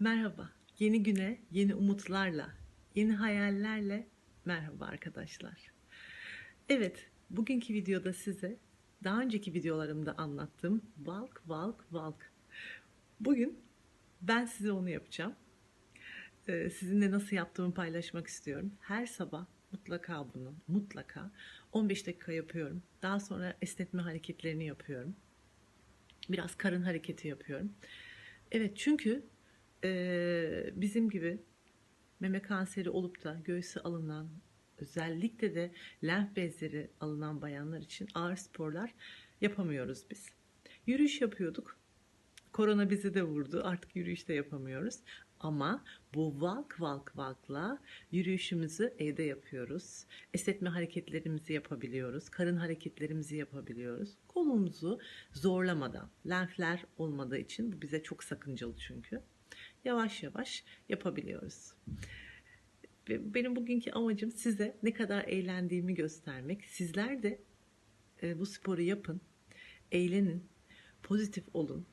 Merhaba. Yeni güne, yeni umutlarla, yeni hayallerle merhaba arkadaşlar. Evet, bugünkü videoda size daha önceki videolarımda anlattığım walk walk walk. Bugün ben size onu yapacağım. Ee, sizinle nasıl yaptığımı paylaşmak istiyorum. Her sabah mutlaka bunu, mutlaka 15 dakika yapıyorum. Daha sonra esnetme hareketlerini yapıyorum. Biraz karın hareketi yapıyorum. Evet çünkü eee, bizim gibi meme kanseri olup da göğsü alınan özellikle de lenf bezleri alınan bayanlar için ağır sporlar yapamıyoruz biz. Yürüyüş yapıyorduk. Korona bizi de vurdu. Artık yürüyüş de yapamıyoruz. Ama bu walk walk walk'la yürüyüşümüzü evde yapıyoruz. Esnetme hareketlerimizi yapabiliyoruz. Karın hareketlerimizi yapabiliyoruz. Kolumuzu zorlamadan, lenfler olmadığı için bu bize çok sakıncalı çünkü. Yavaş yavaş yapabiliyoruz. Benim bugünkü amacım size ne kadar eğlendiğimi göstermek. Sizler de e, bu sporu yapın, eğlenin, pozitif olun.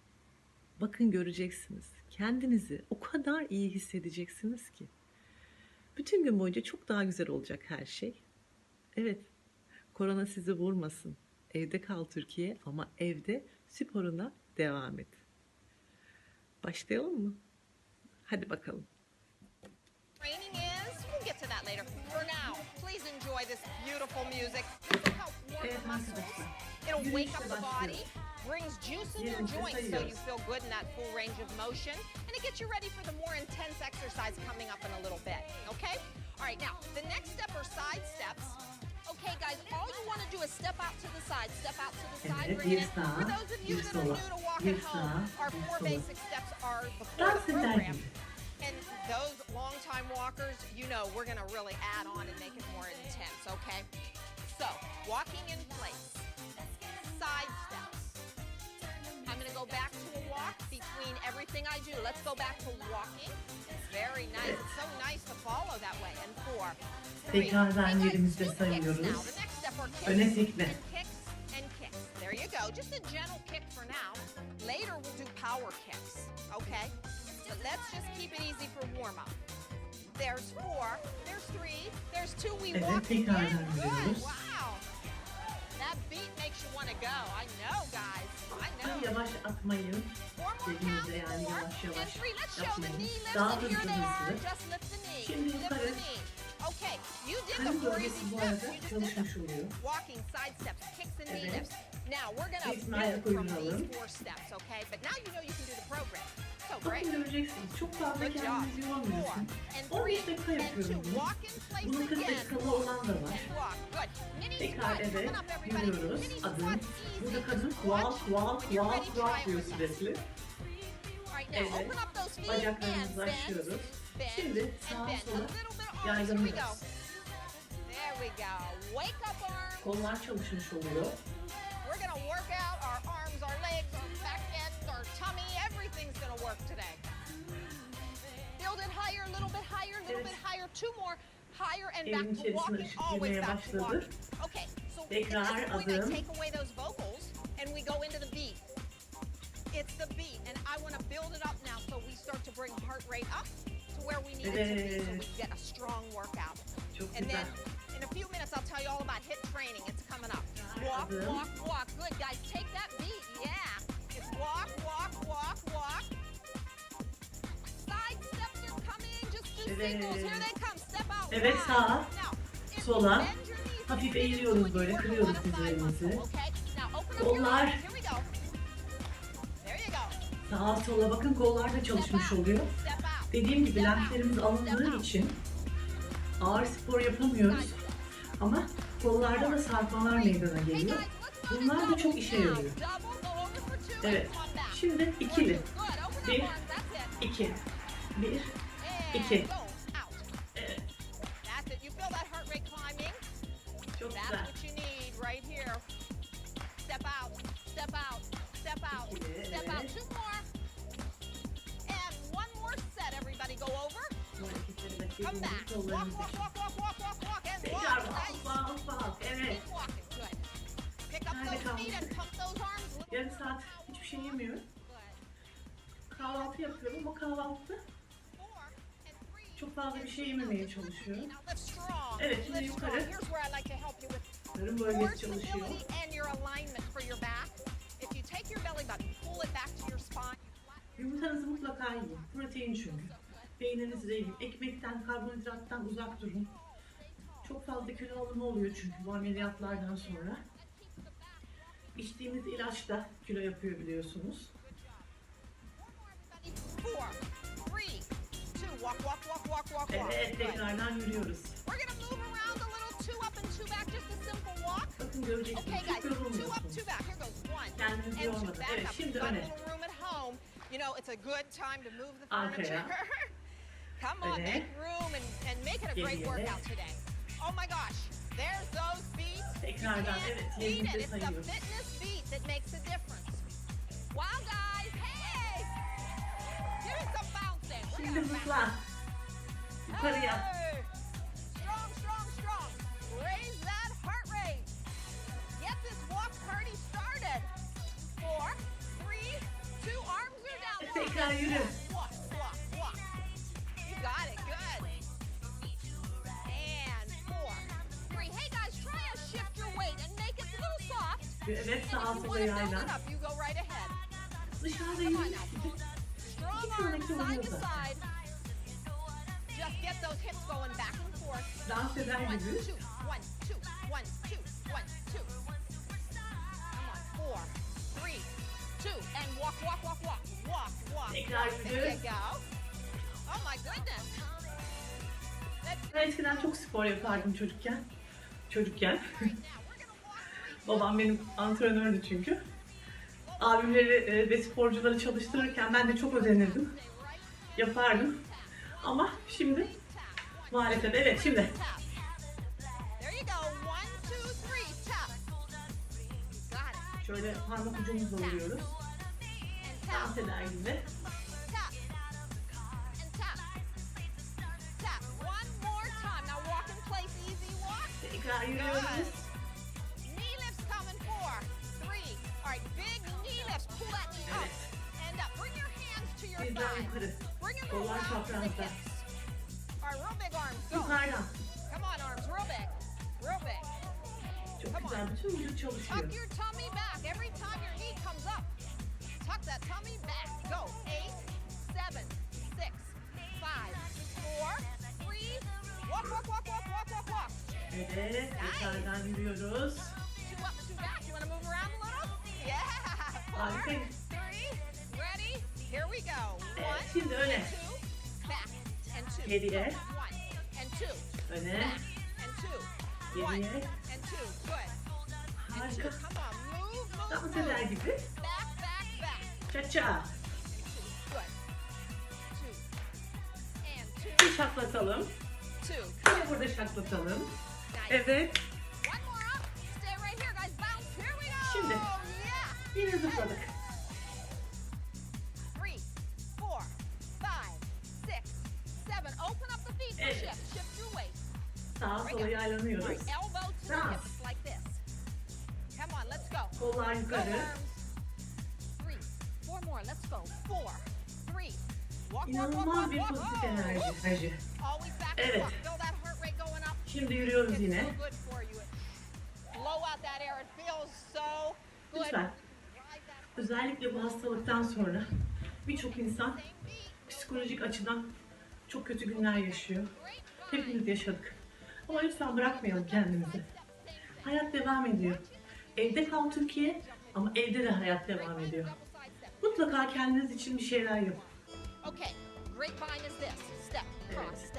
Bakın göreceksiniz. Kendinizi o kadar iyi hissedeceksiniz ki. Bütün gün boyunca çok daha güzel olacak her şey. Evet, korona sizi vurmasın. Evde kal Türkiye ama evde sporuna devam et. Başlayalım mı? Hadi bakalım. Training is, we'll get to that later. For now, please enjoy this beautiful music. This will help warm Evet muscles. arkadaşlar. It'll wake up the Yürüyüşe body, brings juice in your joints so you feel good in that full range of motion, and it gets you ready for the more intense exercise coming up in a little bit. Okay? All right, now, the next step are side steps. Okay, guys, all you want to do is step out to the side, step out to the side. Bring it in. For those of you that are new to walk bir at home, our four basic steps are before the program. And those long-time walkers, you know, we're gonna really add on and make it more intense, okay? So, walking in place, between everything I do. Let's go back to walking. Very nice. It's so nice to follow that way. And four, three. Tekrardan Hey, guys, yerimizde do kicks sayıyoruz. now. The next step are kicks Öne tekme. and kicks and kicks. There you go. Just a gentle kick for now. Later we'll do power kicks. Okay? But let's just keep it easy for warm up. There's four. There's three. There's two. We Evet, walk again. Good. Wow. That beat makes you want to go. I know, guys. I Ay, know. Yavaş atmayın dediğimizde yani yavaş yavaş yapmayalım. Daha hızlı hızlı. Şimdi knee. Okay, you did the crazy steps. You just did. Walking, side steps, kicks and knee lifts. Now we're gonna build from these four steps, okay? But now you know you can do the program. So great. Çok fazla walk. yormuyorsun. 15 dakika yapıyorum bunu. Bunun 40 dakikalı olan da var. Tekrar evet, yürüyoruz. Adım. Burada kadın kual kual kual kual diyor sürekli. Right, now Evet. open up those feet Bacaklarımızı and bend. açıyoruz. Bend Şimdi and sağa bend. A sola little bit of arms. Here we go. yaygınlıyoruz. There we go. Wake up arms. Kollar çalışmış oluyor. We're gonna work out our arms, our legs, our back end, our tummy. Everything's gonna work today. Build it higher, a little bit higher, a little bit higher. Two more. Higher and back to walking. Always back to walking. Okay, so at this point I take away those vocals and we go into the beat. It's the beat, and I want to build it up now so we start to bring heart rate up to where we need it to be so we get a strong workout. Çok And güzel. then in a few minutes, I'll tell you all about hit training. It's coming up. Walk, walk, walk. Good, guys. Take that beat. Yeah. It's walk, walk, walk, walk. Side steps are coming. Just do Evet. singles. Here they come. Step out. Evet, sağa, Now, if you sola. bend your knees, Hafif eğiliyoruz böyle, kırıyoruz a lot of side dizlerimizi. muscle, Okay. Now open up your Kollar. Sağa sola bakın kollar da çalışmış oluyor. Dediğim gibi lenflerimiz alındığı için ağır spor yapamıyoruz. Ama kollarda da sarkmalar meydana geliyor. Bunlar da çok işe yarıyor. Evet. Şimdi ikili. Bir, iki, bir, iki. Come back. Walk, walk, walk, walk, walk, walk, walk, and walk. Nice. walk, walk. Evet. Keep walking. Good. Pick up those feet and pump those arms. Yarım saat hiçbir şey yemiyorum. Kahvaltı yapıyorum. O kahvaltı çok fazla bir şey yememeye çalışıyor. Now lift strong. Evet, şimdi yukarı. Here's bölgesi çalışıyor. Yumurtanızı mutlaka yiyin. Protein çünkü. Beyniniz zengin. Ekmekten, karbonhidrattan uzak durun. Çok fazla kilo alımı oluyor çünkü bu ameliyatlardan sonra. İçtiğimiz ilaç da kilo yapıyor biliyorsunuz. Evet, tekrardan yürüyoruz. Bakın göreceksiniz. Up, yorulmuyorsunuz. Kendinizi. Back Evet, şimdi öne. You know, it's a good time to move the furniture. Come on, make room and, and make it a great workout today. Oh my gosh, there's those feet. You can't beat it. It's the fitness beat that makes a difference. Wow, guys, hey! Give me some bouncing. We're Şimdi gonna bounce. zıpla. Yukarıya. Hey! Strong, strong, strong. Raise that heart rate. Get this walk party started. Four, three, two, arms are down. Walk, soft. Evet, And sağ if you sola want to build yayla. it up, you go right ahead. On now. Strong arms side to side. Just get those hips going back and forth. One, two, one, two, one, two, one, two. Come on, four, three, two, and walk, walk, walk, walk, walk, walk. There you go. Oh my goodness. That's Ben eskiden çok spor yapardım çocukken. Çocukken. Babam benim antrenördü çünkü. Abimleri e, ve sporcuları çalıştırırken ben de çok özenirdim. Yapardım. Ama şimdi maalesef evet şimdi. Şöyle parmak ucumuzla vuruyoruz. Dans eder gibi. Tap. And that up and up. Bring your hands to your yukarı. Bring them around to the hips. All right, real big arms. Go. Come on, arms. Real big. Real big. Come on. Bütün vücut çalışıyor. Tuck your tummy back every time your knee comes up. Tuck that tummy back. Go. Eight, seven, six, five, four, three. Walk, walk, walk, walk, walk, walk, walk. Evet. Tekrardan yürüyoruz. Two up, two back. You want to move around a little? Yeah. Go. Evet, One, şimdi öne. two, back, and two. Geriye. One, and two, Öne. Geriye. and two. Good. And two. Harika. Come on, move, move, Dans eder gibi. And two. Bir şaklatalım. Yine burada şaklatalım. Evet. Yine zıpladık. Three, four, five, six, seven. Open up the feet shift. Shift your weight. Sağa sola yaylanıyoruz. Dans. Come on, let's go. Kollar yukarı. Three, four more. Let's go. Four, three. Walk, İnanılmaz bir pozitif enerji. Evet. Şimdi yürüyoruz yine. Lütfen Özellikle bu hastalıktan sonra birçok insan psikolojik açıdan çok kötü günler yaşıyor. Hepimiz yaşadık. Ama lütfen bırakmayalım kendimizi. Hayat devam ediyor. Evde kal Türkiye ama evde de hayat devam ediyor. Mutlaka kendiniz için bir şeyler yapın. Evet.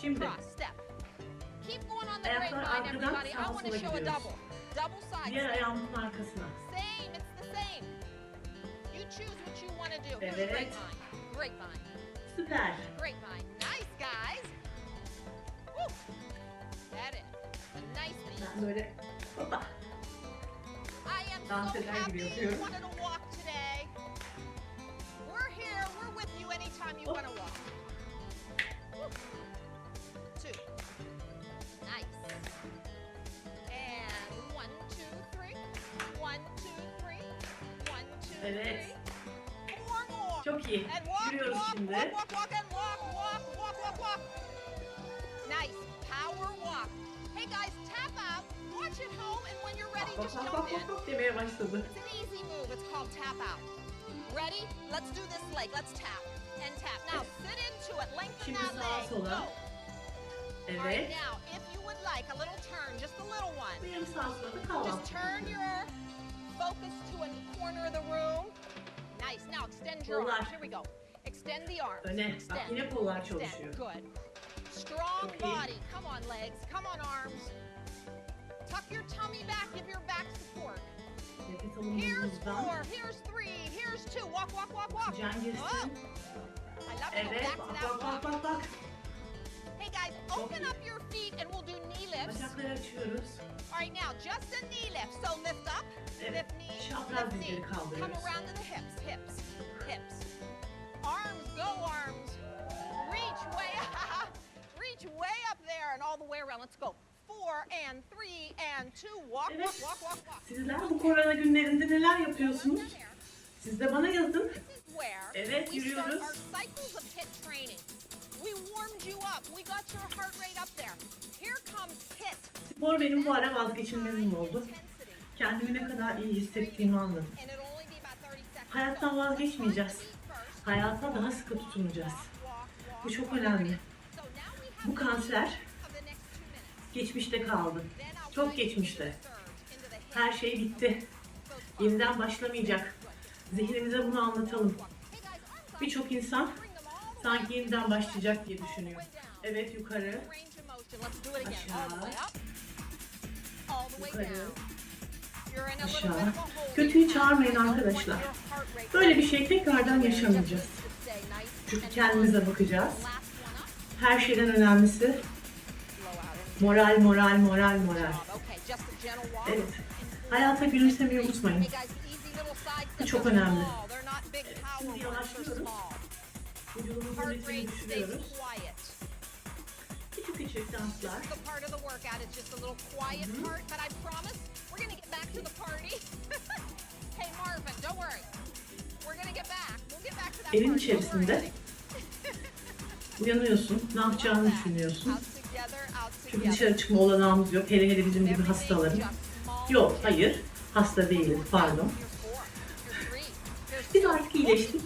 Şimdi. Ayaklar arkadan sağa sola gidiyoruz. Diğer ayağımızın arkasına. What you want to do. Evet. grapevine. Grapevine. Süper. Grapevine. Nice, guys. Woo. That is a nice beat. Ben böyle hoppa. I am Dans so happy you wanted to walk today. We're here. We're with you anytime you Oh. want to walk. Woo. Two. Nice. And one, two, three. One, two, three. One, two, Evet. three. Four more. Çok iyi. And walk, walk, walk. Walk, walk, and walk, walk, walk, walk, walk. Nice. Power walk. Hey guys, tap out. Watch at home, and when you're ready, just jump in. bak bak demeye başladı. It's an easy move. It's called tap out. Ready? Let's do this leg. Let's tap and tap. Now sit into it. Lengthen that leg. Go. All right, now, if you would like a little turn, just a little one. Bu yarım saat sonra da Just turn your focus to a corner of the room. Nice. Now extend your arms. Here we go. Extend the arms. Öne. Bak Extend. yine kollar Extend. Good. Strong Çok iyi. body. Come on, legs. Come on, arms. Tuck your tummy back. Give your back support. Here's four. Here's three. Here's two. Walk, walk, walk, walk. Can Oh, girsin. I love it. Go Evet. back to Bak that bak bak walk. bak bak. Hey guys, open up your feet and we'll do knee lifts. Bacakları açıyoruz. All right, now just a knee lift. So lift up, lift knee, lift knee. Come around to the hips, hips, hips. Arms, go arms. Reach way up, reach way up there and all the way around. Let's go. Four and three and two. Walk, walk, walk, walk, walk. Sizler bu korona günlerinde neler yapıyorsunuz? Siz de bana yazın. This is where Evet, yürüyoruz. We warmed you up. We got your heart rate up there. Here comes HIT. Spor benim bu ara vazgeçilmezim oldu. Kendimi ne kadar iyi hissettiğimi anladım. And it'll only be about 30 seconds. Hayattan vazgeçmeyeceğiz. Hayata daha sıkı tutunacağız. Bu çok önemli. Bu kanser geçmişte kaldı. Çok geçmişte. Her şey bitti. Yeniden başlamayacak. Zihnimize bunu anlatalım. Birçok insan sanki yeniden başlayacak diye düşünüyor. Evet yukarı, yukarı, aşağı. Kötüyü çağırmayın arkadaşlar. Böyle bir şey tekrardan yaşamayacağız. Çünkü kendimize bakacağız. Her şeyden önemlisi moral, moral, moral, moral. Evet. Hayata gülümsemeyi unutmayın. Bu çok önemli. Şimdi yavaşlıyoruz. Vücudumuzun ritmini düşürüyoruz. quiet. Küçük küçük danslar. This is the part of the workout. It's just a little quiet part, but I promise we're gonna get back to the party. hey Marvin, don't worry. We're gonna get back. We'll get back to that Evin party. Don't worry. içerisinde uyanıyorsun. Ne yapacağını düşünüyorsun. Çünkü dışarı çıkma olanağımız yok. Hele hele bizim gibi hastaların. Yok, hayır. Hasta değiliz, pardon. Biz artık iyileştik.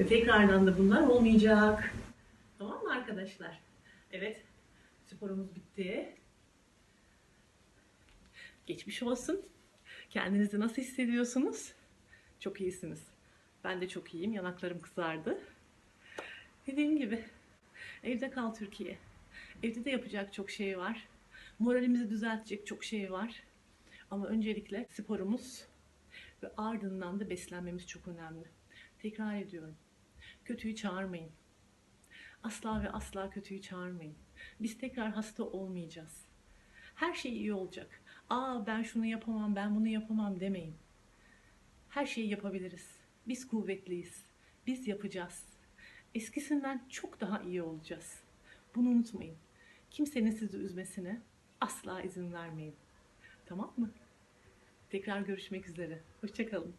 Ve tekrardan da bunlar olmayacak. Tamam mı arkadaşlar? Evet, sporumuz bitti. Geçmiş olsun. Kendinizi nasıl hissediyorsunuz? Çok iyisiniz. Ben de çok iyiyim. Yanaklarım kızardı. Dediğim gibi evde kal Türkiye. Evde de yapacak çok şey var. Moralimizi düzeltecek çok şey var. Ama öncelikle sporumuz ve ardından da beslenmemiz çok önemli. Tekrar ediyorum. Kötüyü çağırmayın. Asla ve asla kötüyü çağırmayın. Biz tekrar hasta olmayacağız. Her şey iyi olacak. Aa ben şunu yapamam, ben bunu yapamam demeyin. Her şeyi yapabiliriz. Biz kuvvetliyiz. Biz yapacağız. Eskisinden çok daha iyi olacağız. Bunu unutmayın. Kimsenin sizi üzmesine asla izin vermeyin. Tamam mı? Tekrar görüşmek üzere. Hoşçakalın.